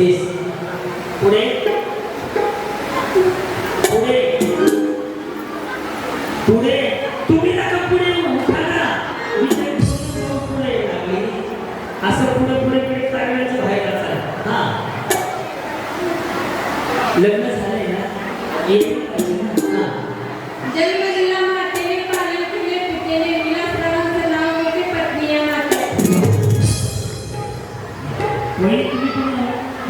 पस्तीस पुढे पुढे पुढे तुम्ही नका पुढे उठाना पुढे असं पुढे पुढे पुढे चालण्याचं व्हायला हा लग्न झालंय ना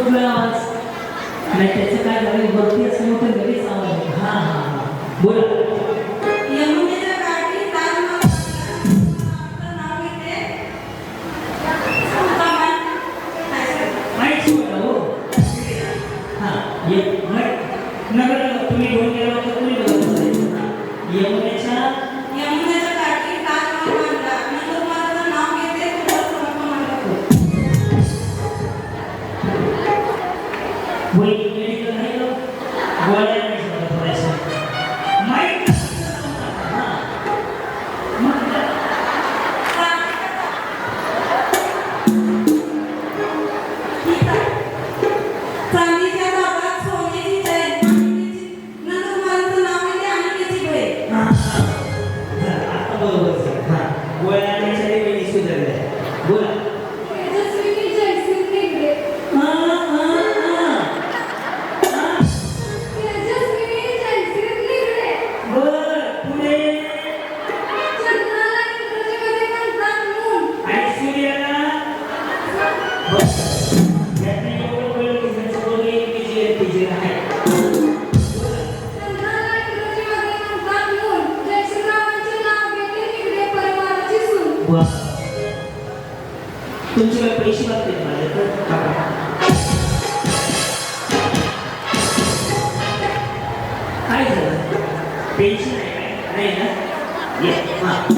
उठला आवाज नाही त्याचं काय झालं वरती असं मोठं लगेच आवाज हा हा. बोला. Yeah.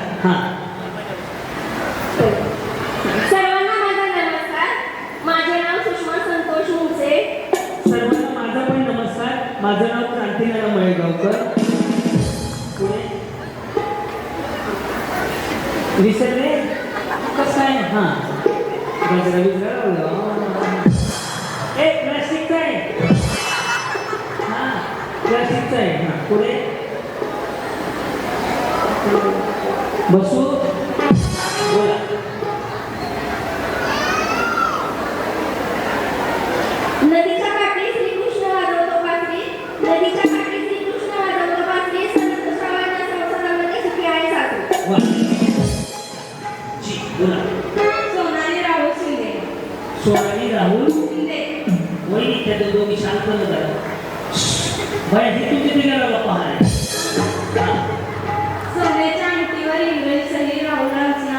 हां. सर्वांना माझा पण नमस्कार. माझं नाव क्रांतीनारा मळेगावकर. विसरले? कसं आहे हा. माझं विसरलं ए प्लास्टिकचं आहे. हां. प्लास्टिकचं आहे. पुढे. बसू? बोला. नदीच्या काठी श्रीकृष्ण वाजवतो पात्री नदीच्या काठी श्रीकृष्ण वाजवतो पात्री संत श्रावणाच्या संसारामध्ये सुखी आहे सासू वा. जी बोला. सोनाली राहुल शिंदे. सोनाली राहुल? शिंदे. वहिनी त्या दोघी शांतपणे करा बाय हे। तुमचे तिघे गप्पा आहे सोन्याच्या अंगठीवर इंग्रजी सही राहुलांचं नाव होते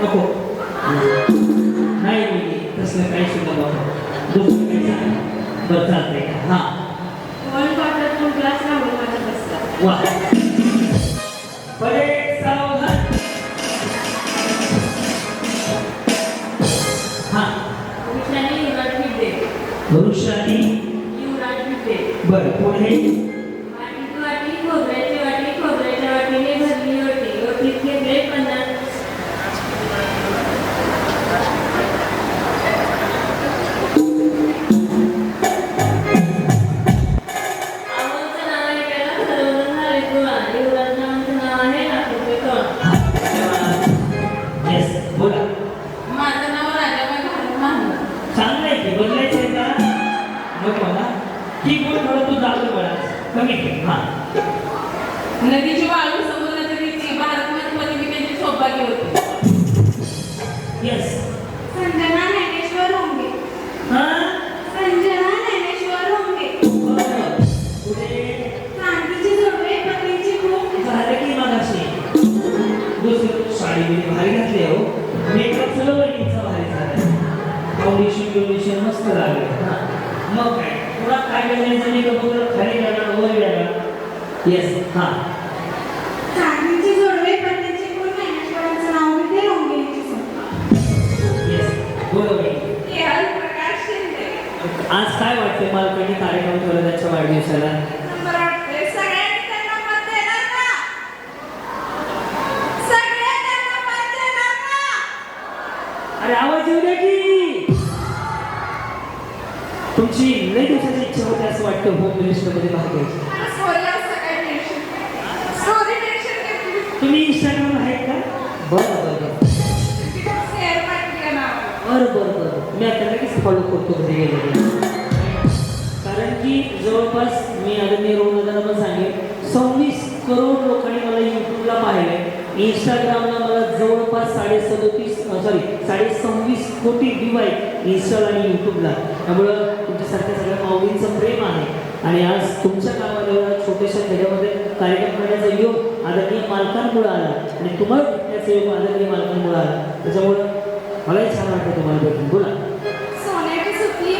नको. नाही तसलं काही सुद्धा बाबा दुसरं काही सांगा. बरं चालतंय हा. One water two glass Rahul माझ्या बसला वा. हा. युवराज भिडे भविष्याने बरं पुढे? ना ठीक बोल थोडं तू जातो बळा. कमी ठेव हा नदीची वाळू समुद्राच्या दिवशी भारतमध्ये मी त्यांची सौभाग्य होते. येस संजना ज्ञानेश्वर होंगे. हा? संजना ज्ञानेश्वर होंगे. क्रांतीची जोडवे पत्नीची खूप झालं की मगाशी. दुसरं साडी भारी घातली हो मेकअप वहिनीचा भारी झाला. फाउंडेशन बिउंडेशन मस्त लागले. हा. मग काय? तुला काय करायचं मेकअप वगैरे खाली गेला वर येस हा. जोडवे ज्ञानेश्वरांचं नाव येस बरोबर. आज काय वाटते मालकांनी कार्यक्रम ठेवला त्याच्या वाढदिवसाला? का? का? अरे आवाज येऊ द्या की. तुमची लई दिवसाची इच्छा होती असं वाटतं होम मिनिस्टरमध्ये भाग घ्यायची तुम्ही इंस्टाग्राम आहेत का? बरं बरं बरं. बरं बरं बरं. मी आता लगेच फॉलो करतो घरी गेलेले कारण की जवळपास मी आदरणीय रोहनदाना पण सांगेन सव्वीस करोड लोकांनी मला यूट्यूबला पाहिलंय. इंस्टाग्रामला मला जवळपास साडे सदोतीस सॉरी साडे सव्वीस कोटी आहेत इंस्टाला आणि यूट्यूबला त्यामुळं तुमच्यासारख्या सगळ्या माऊलींचं प्रेम आहे. आणि आज तुमच्या एवढा छोट्याशा खेड्यामध्ये कार्यक्रम करण्याचा योग आदरणीय मालकांमुळे आला. आणि तुम्हाला भेटण्याचा योग आदरणीय मालकांमुळे आला. त्याच्यामुळं मलाही छान वाटतं तुम्हाला भेटून. बोला. सोन्याची सुटली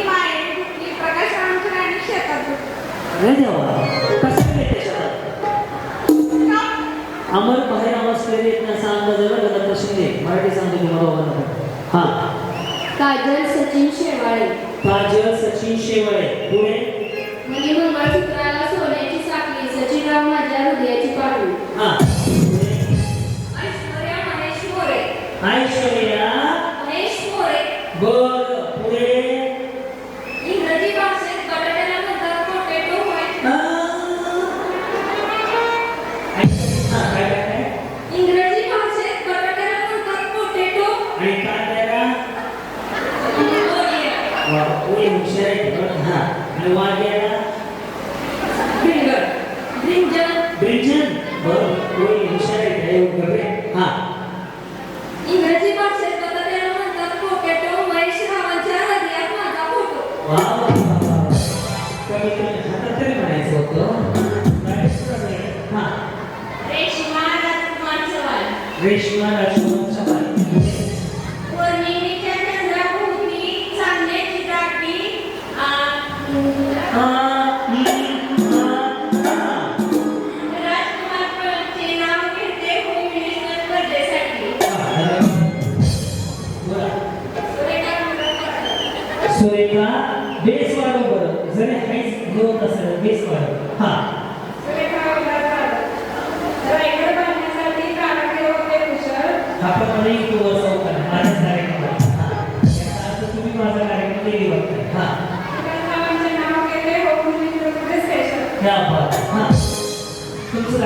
अमर बाहेर केले असा अंदाज आला गदा प्रश्न मराठी सांगतो तुम्हाला दोघांना हा. Kajal Sachin Shewale. Kajal Sachin शेवळे. Pune ule mchezaji ha aliwaje Bringer Bringer Bringer बरोबर ule mchezaji aliyokuwa हा. इंग्रजी भाषेत त्याला म्हणतात पोकेटो महेश रावांच्या हृदयात माझा फोटो. वा कमी कमी. हातात तरी म्हणायचं होतं. रेशमा राजकुमार रेशमा राजकुमार जरी हाईट घेऊन असेल बेस वाढव हां. मला एक असं होता माझ्या कार्यक्रम याचा अर्थ तुम्ही माझा कार्यक्रम डेली बघताय हां. क्या बात हां तुमचं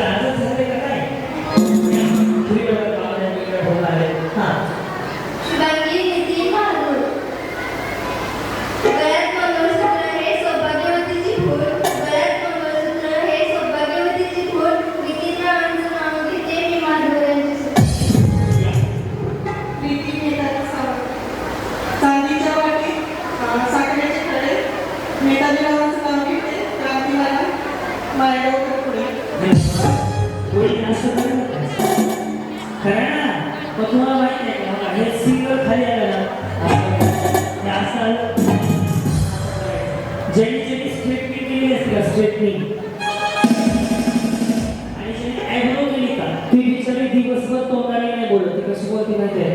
होईल असं ना मग तुम्हाला माहिती का सिंगर खाली आलं ना असं आलं ज्यांनी ज्यांनी स्ट्रेटनिंग केली असते का आणि ज्यांनी ॲग्रो केली ती बिचारी दिवसभर तोंडाने नाही बोलत ती कशी बोलते माहिती आहे.